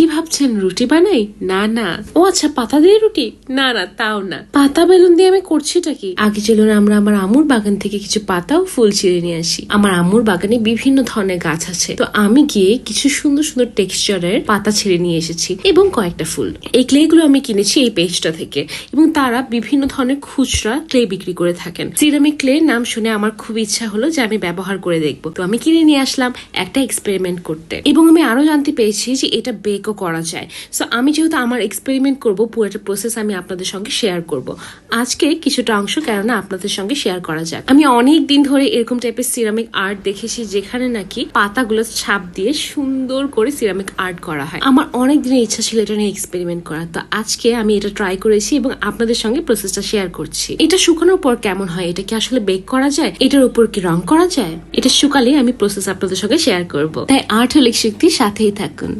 কি ভাবছেন, রুটি বানাই? না না। ও আচ্ছা পাতা দিয়ে রুটি? না না, তাও না। পাতা বেলুন দিয়ে আমি করছিটা কি? আগে চলুন, আমরা আমার আমুর বাগান থেকে কিছু পাতা ও ফুল ছিঁড়ে নিয়ে আসি। আমার আমুর বাগানে বিভিন্ন ধরনের গাছ আছে। তো আমি গিয়ে কিছু সুন্দর সুন্দর টেক্সচারের পাতা ছিঁড়ে নিয়ে এসেছি এবং কয়েকটা ফুল। এই ক্লে গুলো আমি কিনেছি এই পেজটা থেকে এবং তারা বিভিন্ন ধরনের খুচরা ক্লে বিক্রি করে থাকেন। সিরামিক ক্লে নাম শুনে আমার খুব ইচ্ছা হলো যে আমি ব্যবহার করে দেখব। তো আমি কিনে নিয়ে আসলাম একটা এক্সপেরিমেন্ট করতে। এবং আমি আরও জানতে পেরেছি যে এটা বেকও করা যায়। সো আমি যেহেতু আমার এক্সপেরিমেন্ট করব, পুরোটা প্রসেস আমি আপনাদের সঙ্গে শেয়ার করব। আজকে কিছুটা অংশ কেননা আপনাদের সঙ্গে শেয়ার করা যাক। আমি অনেক দিন ধরে এরকম টাইপের সিরামিক আর্ট দেখেছি যেখানে নাকি পাতাগুলো ছাপ দিয়ে সুন্দর করে সিরামিক আর্ট করা হয়। আমার অনেক দিনের ইচ্ছা ছিল এটা নিয়ে এক্সপেরিমেন্ট করা তো আজকে আমি এটা ট্রাই করেছি এবং আপনাদের সঙ্গে প্রসেসটা শেয়ার করছি। এটা শুকানোর পর কেমন হয়? এটা কি আসলে বেক করা যায়? এটার উপর কি রং করা যায়? এটা শুকালে আমি প্রসেস আপনাদের সঙ্গে শেয়ার করব। তাই আর্ট হলিক শক্তি সাথেই থাকুন।